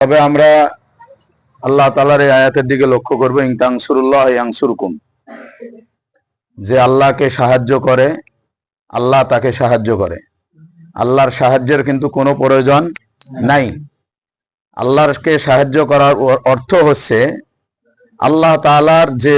তবে আমরা আল্লাহ তালার এই আয়াতের দিকে লক্ষ্য করব ইংতাংসুরুল্লাহ ইয়াংসুরকুম যে আল্লাহকে সাহায্য করে, আল্লাহ তাকে সাহায্য করে। আল্লাহর সাহায্যের কিন্তু কোনো প্রয়োজন নাই। আল্লাহকে সাহায্য করার অর্থ হচ্ছে আল্লাহ তালার যে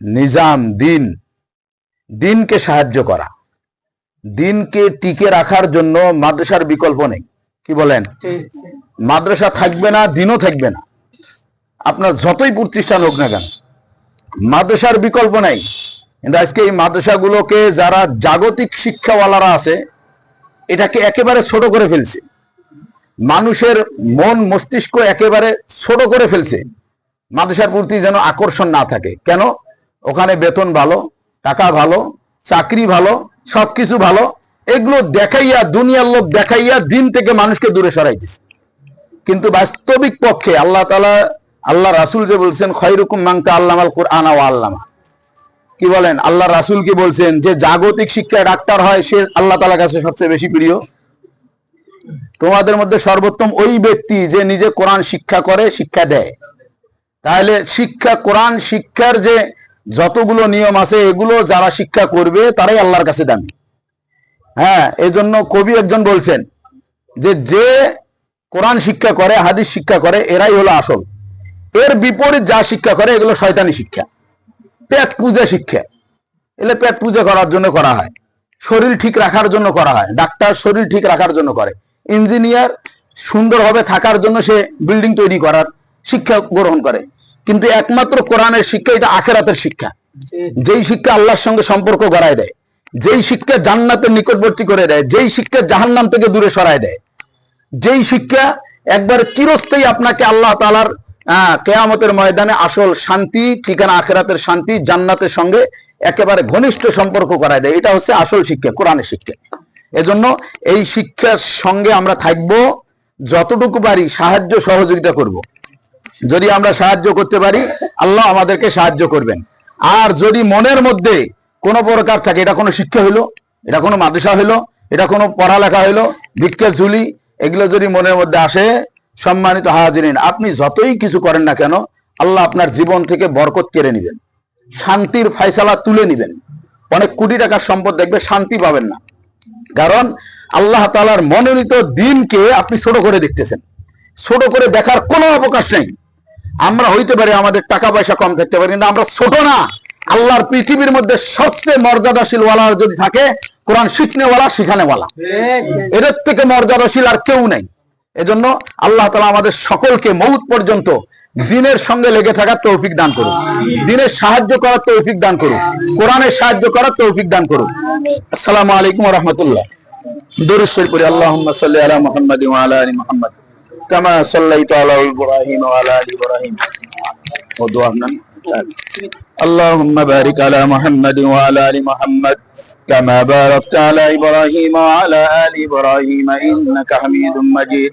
নিজাম, দিন, দিনকে সাহায্য করা। দিনকে টিকে রাখার জন্য মাদ্রাসার বিকল্প নেই। কি বলেন? মাদ্রাসা থাকবে না, দিনও থাকবে না। আপনার যতই প্রতিষ্ঠান হোক না কেন, মাদ্রাসার বিকল্প নাই। কিন্তু আজকে এই মাদ্রাসাগুলোকে যারা জাগতিক শিক্ষাওয়ালারা আছে, এটাকে একেবারে ছোট করে ফেলছে। মানুষের মন, মস্তিষ্ক একেবারে ছোট করে ফেলছে। মাদ্রাসার প্রতি যেন আকর্ষণ না থাকে। কেন? ওখানে বেতন ভালো, টাকা ভালো, চাকরি ভালো, সবকিছু ভালো। এগুলো দেখাইয়া, দুনিয়ার লোক দেখাইয়া দিন থেকে মানুষকে দূরে সরাইতেছে কিন্তু বাস্তবিক পক্ষে আল্লাহ তালা আল্লাহ রাসুল যে বলছেন, খয়রুকুম মাংতা আল্লাহ আল কোরআন আল্লামা। কি বলেন? আল্লাহ রাসুল কি বলছেন? যে জাগতিক শিক্ষায় ডাক্তার হয়, সে আল্লাহ তালার কাছে সবচেয়ে বেশি প্রিয়। তোমাদের মধ্যে সর্বোত্তম ওই ব্যক্তি যে নিজে কোরআন শিক্ষা করে, শিক্ষা দেয়। তাহলে শিক্ষা, কোরআন শিক্ষার যে যতগুলো নিয়ম আছে, এগুলো যারা শিক্ষা করবে, তারাই আল্লাহর কাছে দামি। হ্যাঁ এই জন্য কবি একজন বলছেন যে যে কোরআন শিক্ষা করে, হাদিস শিক্ষা করে, এরাই হলো আসল। এর বিপরীত যা শিক্ষা করে, এগুলো শয়তানি শিক্ষা। পেট পূজা শিক্ষা। এগুলো পেট পূজা করার জন্য করা হয়। শরীর ঠিক রাখার জন্য করা হয়। ডাক্তার শরীর ঠিক রাখার জন্য করে। ইঞ্জিনিয়ার সুন্দরভাবে থাকার জন্য সে বিল্ডিং তৈরি করার শিক্ষা গ্রহণ করে। কিন্তু একমাত্র কোরআনের শিক্ষা এটা আখেরাতের শিক্ষা। যেই শিক্ষা আল্লাহর সঙ্গে সম্পর্ক গড়ায় দেয়, যেই শিক্ষা জান্নাতের নিকটবর্তী করে দেয়, যেই শিক্ষা জাহান্নাম থেকে দূরে সরায় দেয় যেই শিক্ষা একবার চিরস্থায়ী আপনাকে আল্লাহ তালার কেয়ামতের ময়দানে আসল শান্তি, ঠিকানা আখেরাতের শান্তি, জান্নাতের সঙ্গে একেবারে ঘনিষ্ঠ সম্পর্ক করায় দেয়। এটা হচ্ছে আসল শিক্ষা, কোরআনের শিক্ষা। এজন্য এই শিক্ষার সঙ্গে আমরা থাকব, যতটুকু পারি সাহায্য সহযোগিতা করব। যদি আমরা সাহায্য করতে পারি, আল্লাহ আমাদেরকে সাহায্য করবেন। আর যদি মনের মধ্যে কোনো প্রকার থাকে, এটা কোনো শিক্ষা হইল, এটা কোনো মাদ্রাসা হইল, এটা কোনো পড়ালেখা হইল ভিক্ষা ঝুলি এগুলো যদি মনের মধ্যে আসে, সম্মানিত হাজিরিন, আপনি যতই কিছু করেন না কেন, আল্লাহ আপনার জীবন থেকে বরকত কেড়ে নেবেন। শান্তির ফয়সালা তুলে নেবেন। অনেক কোটি টাকার সম্পদ দেখবে, শান্তি পাবেন না। কারণ আল্লাহ তালার মনোনীত দিনকে আপনি ছোট করে দেখতেছেন। ছোট করে দেখার কোনো অবকাশ নেই। আমরা হইতে পারি, আমাদের টাকা পয়সা কম থাকতে পারি, কিন্তু আমরা ছোট না। আল্লাহর পৃথিবীর মধ্যে সবচেয়ে মর্যাদাশীল ওয়ালা যদি থাকে কোরআন শিখনেওয়ালা শিখানেওয়ালা। এদের থেকে মর্যাদাশীল আর কেউ নাই। এজন্য আল্লাহ তালা আমাদের সকলকে মৌত পর্যন্ত দিনের সঙ্গে লেগে থাকার তৌফিক দান করুন। দিনের সাহায্য করার তৌফিক দান করুন। কোরআনের সাহায্য করার তৌফিক দান করুন। আসসালামু আলাইকুম রহমতুল্লাহ দরুদ শরীফ পড়ি সাল্লি আলা মুহাম্মাদ আলা আলি মুহাম্মাদ। কামা সাল্লাইতা আলা ইব্রাহিম ওয়া আলা আলি ইব্রাহিম। ও দোয়া اللهم بارك على محمد وعلى آل محمد كما باركت على إبراهيم وعلى آل إبراهيم إنك حميد مجيد.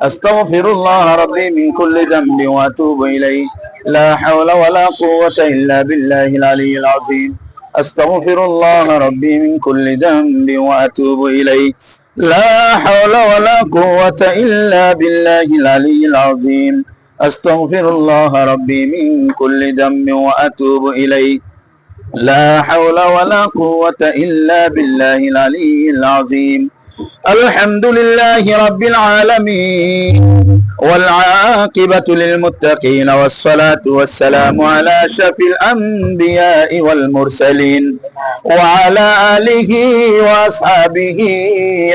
أستغفر الله ربي من كل ذنب وأتوب إليه. لا حول ولا قوة إلا بالله العلي العظيم. أستغفر الله ربي من كل ذنب وأتوب إليه. لا حول ولا قوة إلا بالله العلي العظيم. أستغفر الله ربي من كل ذنب وأتوب إليه. لا حول ولا قوة إلا بالله العلي العظيم. الحمد لله رب العالمين. والعاقبة للمتقين والصلاة والسلام على أشرف الأنبياء والمرسلين وعلى آله وأصحابه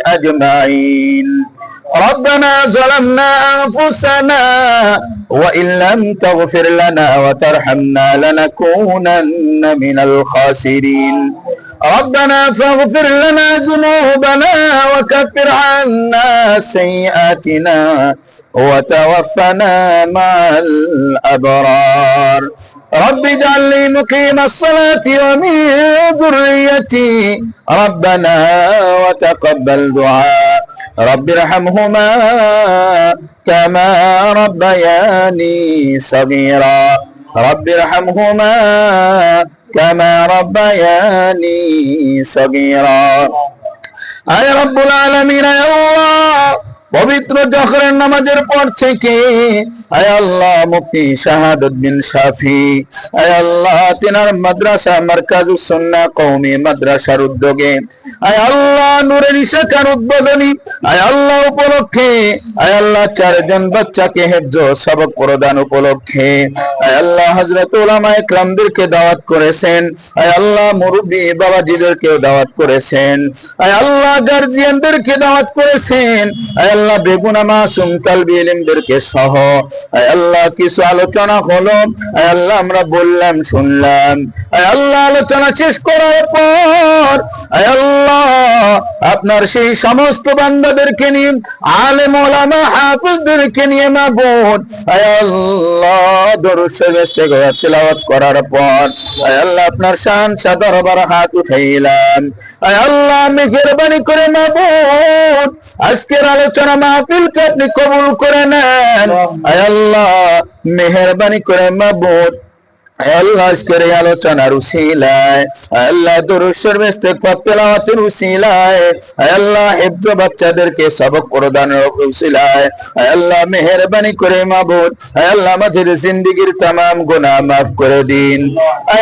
أجمعين. ربنا ظلمنا أنفسنا وإن لم تغفر لنا وترحمنا لنكونن من الخاسرين. ربنا فاغفر لنا ذنوبنا وكفر عنا سيئاتنا وتوفنا مع الأبرار. رب اجعلني مقيم الصلاة ومن ذريتي. ربنا وتقبل دعاء. رب ارحمهما كما ربياني صغيرا. رب ارحمهما كما ربياني صغيرا. أي رب العالمين يا الله. পবিত্র জহরের নামাজের পর থেকে, আয় আল্লাহ মুফতি শাহাদত বিন শাফি, আয় আল্লাহ তিনার মাদ্রাসা মার্কাজ সুন্নাহ কওমি মাদ্রাসার উদ্যোগে, আয় আল্লাহ নূরের শাখার উদ্বোধনী, আয় আল্লাহ উপলক্ষে, আয় আল্লাহ চারজন বাচ্চাকে হেফজ সবক প্রদান উপলক্ষে, আয় আল্লাহ হযরত উলামা ইকরামদেরকে দাওয়াত করেছেন, আয় আল্লাহ মুরব্বী বাবাজিদেরকে দাওয়াত করেছেন, আয় আল্লাহ গার্জিয়ানদেরকে দাওয়াত করেছেন, আয় আল্লাহ বেগুনা মাসুম তালবি ইলমদেরকে সহ আল্লাহ, কিছু আলোচনা হলো। আল্লাহ, আমরা বললাম, শুনলাম। আল্লাহ, আলোচনা শেষ করার পর আল্লাহ, আপনার সেই সমস্ত বান্দাদেরকে নিয়ে, আলেম ওলামা হাফিজদেরকে নিয়ে মাবুদ আয় আল্লাহ শরীফ ইস্তেগফার তেলাওয়াত করার পর আল্লাহ, আপনার শান সাদরবার হাত উঠাইলাম। আল্লাহ, মেহেরবানি করে মাবুদ আজকের আলোচনা মাহফিলকে আপনি কবুল করে নেন আয় আল্লাহ মেহেরবানি করে মাবুদ আল্লাহ আজকের এই আলোচনার উসিলায় আল্লাহ দুরুশ্বর ইস্তেগফার তেলাওয়াতের উসিলায় আল্লাহ হিফজ বাচ্চাদেরকে সবক প্রদানের উসিলায় আল্লাহ মেহেরবানি করে মাবুদ আল্লাহ আমাদের জিন্দেগীর तमाम গুনাহ maaf করে দিন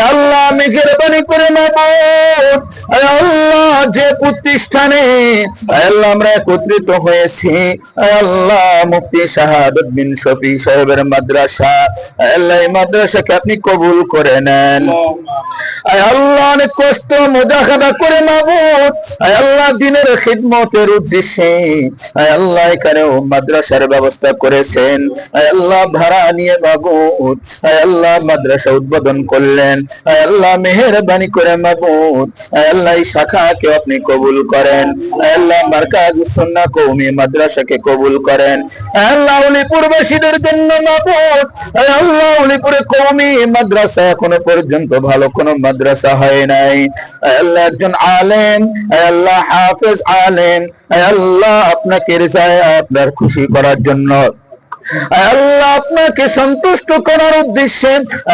আল্লাহ মেহেরবানি করে মাবুদ আল্লাহ যে প্রতিষ্ঠানে আল্লাহ আমরা একত্রিত হয়েছি আল্লাহ মুফতি শাহাদত বিন শফি সাহেবের মাদ্রাসা আল্লাহ এই মাদ্রাসাকে আপনি কবুল করে নেন আল্লাহ অনেক কষ্ট মুজাহাদা করে মাবুদ আল্লাহ দিনের খিদমতের উদ্দেশ্যে আল্লাহ এখানেও মাদ্রাসার ব্যবস্থা করেছেন আল্লাহ ভাড়া নিয়ে মাবুদ আল্লাহ মাদ্রাসা উদ্বোধন করলেন আল্লাহ মেহেরবানি করে মাবুদ আল্লাহ শাখাকে আপনি কবুল করেন। আল্লাহ মাদ্রাসাকে কবুল করেন। আল্লাহ উলিপুরবাসীদের জন্য আল্লাহ উলিপুরে মাদ্রাসা এখনও পর্যন্ত ভালো কোনো মাদ্রাসা হয় নাই। আল্লাহ একজন আলেম। আল্লাহ হাফেজ আলেম। আল্লাহ আপনাকে রিসায় আপনার খুশি করার জন্য। আল্লাহ আপনাকে সন্তুষ্ট করার উদ্দেশ্যে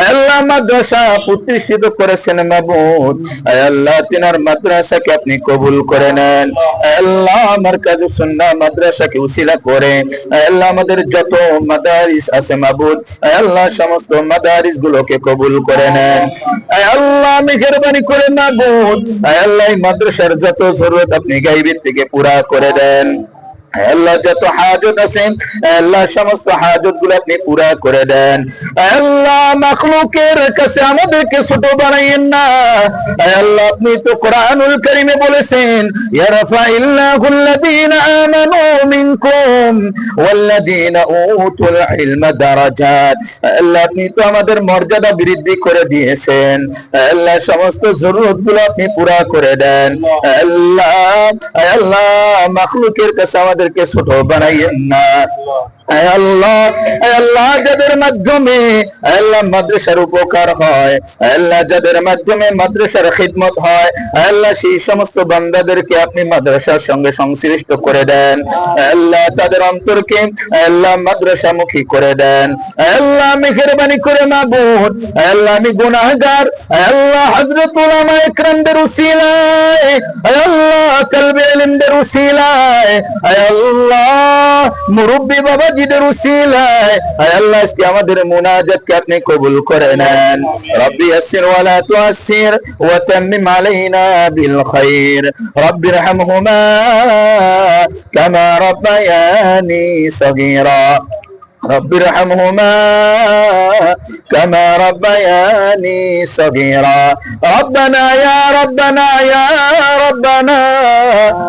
আল্লাহ মাদ্রাসা প্রতিষ্ঠিত করেছেন মাবুদ। আল্লাহ তিনার মাদ্রাসাকে আপনি কবুল করে নেন। আল্লাহ আমার কাজে সুন্নাহ মাদ্রাসাকে উসিলা করে। আল্লাহ আমাদের যত মাদারিস আছে মাবুদ, আল্লাহ সমস্ত মাদারিস গুলোকে কবুল করে নেন। আল্লাহ মেহেরবানি করে মাবুদ। আল্লাহ মাদ্রাসার যত জরুরত আপনি গাইবের থেকে পুরা করে দেন। আল্লাহ যত হাজত আছে আল্লাহ সমস্ত হাজতগুলো আপনি পুরা করে দেন। আল্লাহ কাছে আমাদেরকে ছোট বানাইয়েন না। আল্লাহ, আপনি তো কোরআনুল কারিমে বলেছেন আমানু মিনকুম উতুল দারাজাত। আল্লাহ, আপনি তো আমাদের মর্যাদা বৃদ্ধি করে দিয়েছেন। আল্লাহ, সমস্ত জরুরতগুলো আপনি পুরা করে দেন। আল্লাহ আল্লাহ, মাখলুকের কাছে আমাদেরকে ছোট বানাইয়েন না আয় আল্লাহ আল্লাহ যাদের মাধ্যমে আল্লাহ মাদ্রাসার উপকার হয় আল্লাহ যাদের মাধ্যমে মাদ্রাসার খিদমত হয় আল্লাহ সেই সমস্ত বান্দাদেরকে আপনি মাদ্রাসার সঙ্গে সংশ্লিষ্ট করে দেন আল্লাহ তাদের অন্তরকে আল্লাহ মাদ্রাসামুখী করে দেন আল্লাহ মেহেরবানি করে মাবুদ আল্লাহ আমি গুনাহগার আল্লাহ হযরত উলামা ইকরামদের উসিলায় আল্লাহ কলবে ইলমদের উসিলায় আল্লাহ মুরব্বি বাবা জিদের উসিলায়। আয় আল্লাহ, আজকে আমাদের মুনাজাতকে আপনি কবুল করে নেন। রব্বি ইয়াসসির ওয়ালা লা তুআসসির ওয়া তাম্মিম আলাইনা বিল খাইর। রব্বি রহমহুমা কামা রাব্বায়ানি সগীরা। رب ارحمهما كما ربياني صغيرا ربنا يا ربنا يا ربنا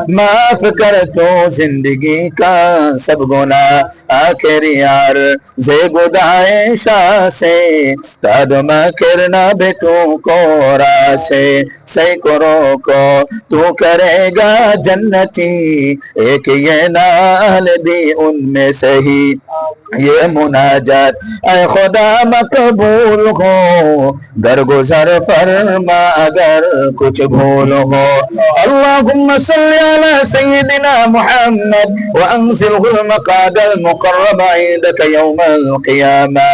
ما فكرت زندگی کا سب گنا آخر یار زے گدائشہ سے قدم کرنا بیٹوں کو راسے سے کرو کو تو کرے گا جنتی ایک یہ نال بھی ان میں سے ہی یہ مناجات اے خدا مقبول ہو در گزر فرما اگر کچھ بھول ہو اللهم صل على سيدنا محمد وانزله المقعد المقرب عندك يوم القيامة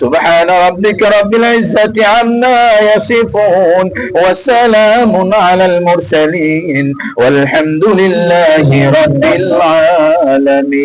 سبحان ربك رب العزة عما يصفون وسلام على المرسلين والحمد لله رب العالمين